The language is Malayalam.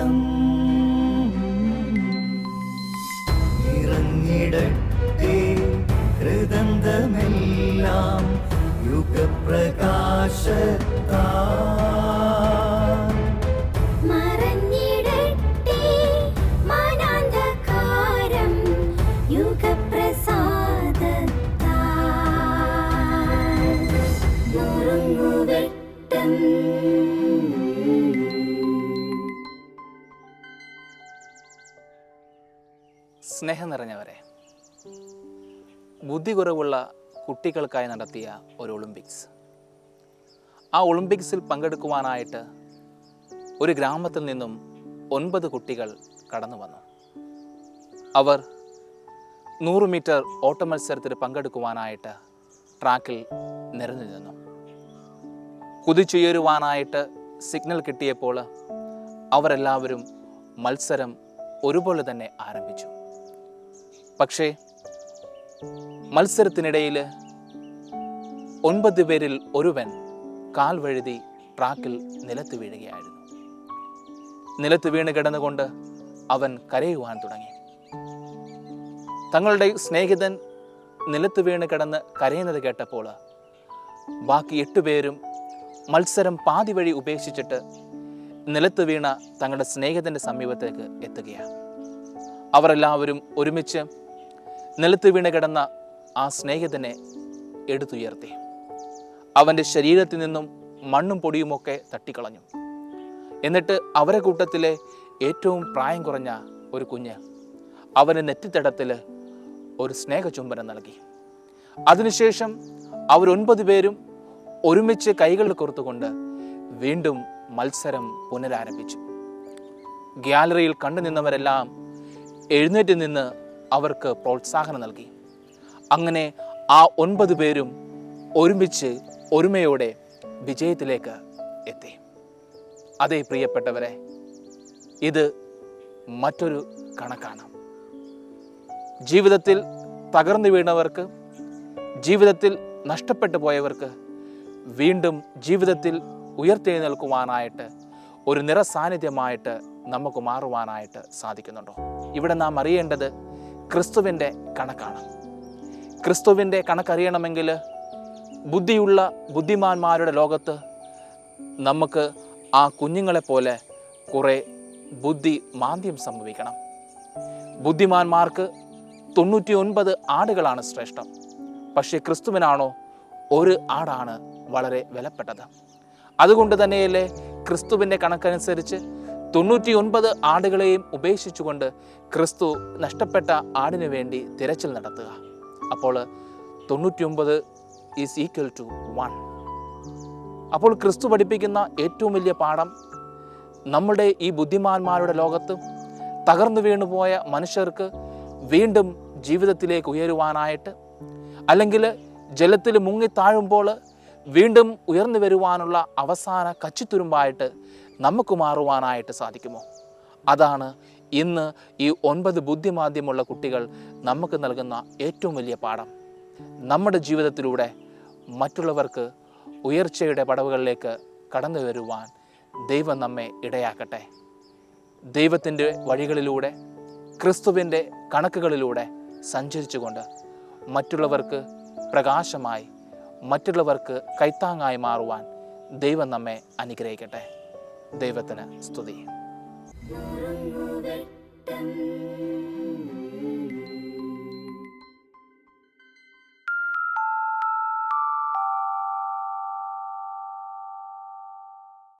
നുറുങ്ങുവെട്ടം ഇറങ്ങിടട്ടെ ഹൃദന്തമെല്ലാം യുഗപ്രകാശത്താ. മറഞ്ഞിടട്ടെ മാനാന്ധകാരം യുഗപ്രസാദത്താൽ സ്നേഹം നിറഞ്ഞവരെ. ബുദ്ധി കുറവുള്ള കുട്ടികൾക്കായി നടത്തിയ ഒരു ഒളിമ്പിക്സ്. ആ ഒളിമ്പിക്സിൽ പങ്കെടുക്കുവാനായിട്ട് ഒരു ഗ്രാമത്തിൽ നിന്നും ഒൻപത് കുട്ടികൾ കടന്നു വന്നു. അവർ നൂറ് മീറ്റർ ഓട്ട മത്സരത്തിൽ പങ്കെടുക്കുവാനായിട്ട് ട്രാക്കിൽ നിരന്നു നിന്നു. കുതിച്ചുയരുവാനായിട്ട് സിഗ്നൽ കിട്ടിയപ്പോൾ അവരെല്ലാവരും മത്സരം ഒരുപോലെ തന്നെ ആരംഭിച്ചു. പക്ഷേ മത്സരത്തിനിടയിൽ ഒൻപത് പേരിൽ ഒരുവൻ കാൽ വഴുതി ട്രാക്കിൽ നിലത്ത് വീഴുകയായിരുന്നു. നിലത്ത് വീണ് കിടന്നുകൊണ്ട് അവൻ കരയുവാൻ തുടങ്ങി. തങ്ങളുടെ സ്നേഹിതൻ നിലത്ത് വീണ് കിടന്ന് കരയുന്നത് കേട്ടപ്പോൾ ബാക്കി എട്ടുപേരും മത്സരം പാതി വഴി ഉപേക്ഷിച്ചിട്ട് നിലത്ത് വീണ തങ്ങളുടെ സ്നേഹിതന്റെ സമീപത്തേക്ക് എത്തുകയാണ്. അവരെല്ലാവരും ഒരുമിച്ച് നിലത്ത് വീണ് കിടന്ന ആ സ്നേഹിതനെ എടുത്തുയർത്തി. അവന്റെ ശരീരത്തിൽ നിന്നും മണ്ണും പൊടിയുമൊക്കെ തട്ടിക്കളഞ്ഞു. എന്നിട്ട് അവരെ കൂട്ടത്തിലെ ഏറ്റവും പ്രായം കുറഞ്ഞ ഒരു കുഞ്ഞ് അവന് നെറ്റിത്തടത്തിൽ ഒരു സ്നേഹചുംബനം നൽകി. അതിനുശേഷം അവരൊൻപത് പേരും ഒരുമിച്ച് കൈകൾ കോർത്തുകൊണ്ട് വീണ്ടും മത്സരം പുനരാരംഭിച്ചു. ഗ്യാലറിയിൽ കണ്ടു നിന്നവരെല്ലാം എഴുന്നേറ്റ് നിന്ന് അവർക്ക് പ്രോത്സാഹനം നൽകി. അങ്ങനെ ആ ഒൻപത് പേരും ഒരുമിച്ച് ഒരുമയോടെ വിജയത്തിലേക്ക് എത്തി. അതേ പ്രിയപ്പെട്ടവരെ ഇത് മറ്റൊരു കണക്കാണ്. ജീവിതത്തിൽ തകർന്നു വീണവർക്ക് ജീവിതത്തിൽ നഷ്ടപ്പെട്ടു പോയവർക്ക് വീണ്ടും ജീവിതത്തിൽ ഉയർത്തെഴുന്നേൽക്കുവാനായിട്ട് ഒരു നിറസാന്നിധ്യമായിട്ട് നമുക്ക് മാറുവാനായിട്ട് സാധിക്കുന്നുണ്ടോ? ഇവിടെ നാം അറിയേണ്ടത് ക്രിസ്തുവിന്റെ കണക്കാണ്. ക്രിസ്തുവിന്റെ കണക്കറിയണമെങ്കിൽ ബുദ്ധിയുള്ള ബുദ്ധിമാന്മാരുടെ ലോകത്ത് നമുക്ക് ആ കുഞ്ഞുങ്ങളെപ്പോലെ കുറേ ബുദ്ധി മാന്ദ്യം സംഭവിക്കണം. ബുദ്ധിമാന്മാർക്ക് തൊണ്ണൂറ്റി ഒൻപത് ആടുകളാണ് ശ്രേഷ്ഠം. പക്ഷേ ക്രിസ്തുവിനാണോ ഒരു ആടാണ് വളരെ വിലപ്പെട്ടത്. അതുകൊണ്ട് തന്നെയല്ലേ ക്രിസ്തുവിന്റെ കണക്കനുസരിച്ച് തൊണ്ണൂറ്റി ഒൻപത് ആടുകളെയും ഉപേക്ഷിച്ചുകൊണ്ട് ക്രിസ്തു നഷ്ടപ്പെട്ട ആടിനു വേണ്ടി തിരച്ചിൽ നടത്തുക. അപ്പോൾ തൊണ്ണൂറ്റിയൊമ്പത് ഈസ് ഈക്വൽ ടു വൺ അപ്പോൾ ക്രിസ്തു പഠിപ്പിക്കുന്ന ഏറ്റവും വലിയ പാഠം നമ്മുടെ ഈ ബുദ്ധിമാന്മാരുടെ ലോകത്ത് തകർന്നു വീണുപോയ മനുഷ്യർക്ക് വീണ്ടും ജീവിതത്തിലേക്ക് ഉയരുവാനായിട്ട് അല്ലെങ്കിൽ ജലത്തിൽ മുങ്ങി താഴുമ്പോൾ വീണ്ടും ഉയർന്നു വരുവാനുള്ള അവസാന കച്ചിത്തുരുമ്പായിട്ട് നമുക്ക് മാറുവാനായിട്ട് സാധിക്കുമോ? അതാണ് ഇന്ന് ഈ ഒൻപത് ബുദ്ധിമാന്ദ്യമുള്ള കുട്ടികൾ നമുക്ക് നൽകുന്ന ഏറ്റവും വലിയ പാഠം. നമ്മുടെ ജീവിതത്തിലൂടെ മറ്റുള്ളവർക്ക് ഉയർച്ചയുടെ പടവുകളിലേക്ക് കടന്നു വരുവാൻ ദൈവം നമ്മെ ഇടയാക്കട്ടെ. ദൈവത്തിന്റെ വഴികളിലൂടെ ക്രിസ്തുവിന്റെ കണക്കുകളിലൂടെ സഞ്ചരിച്ചുകൊണ്ട് മറ്റുള്ളവർക്ക് പ്രകാശമായി മറ്റുള്ളവർക്ക് കൈത്താങ്ങായി മാറുവാൻ ദൈവം നമ്മെ അനുഗ്രഹിക്കട്ടെ. ദൈവത്തിന് സ്തുതി.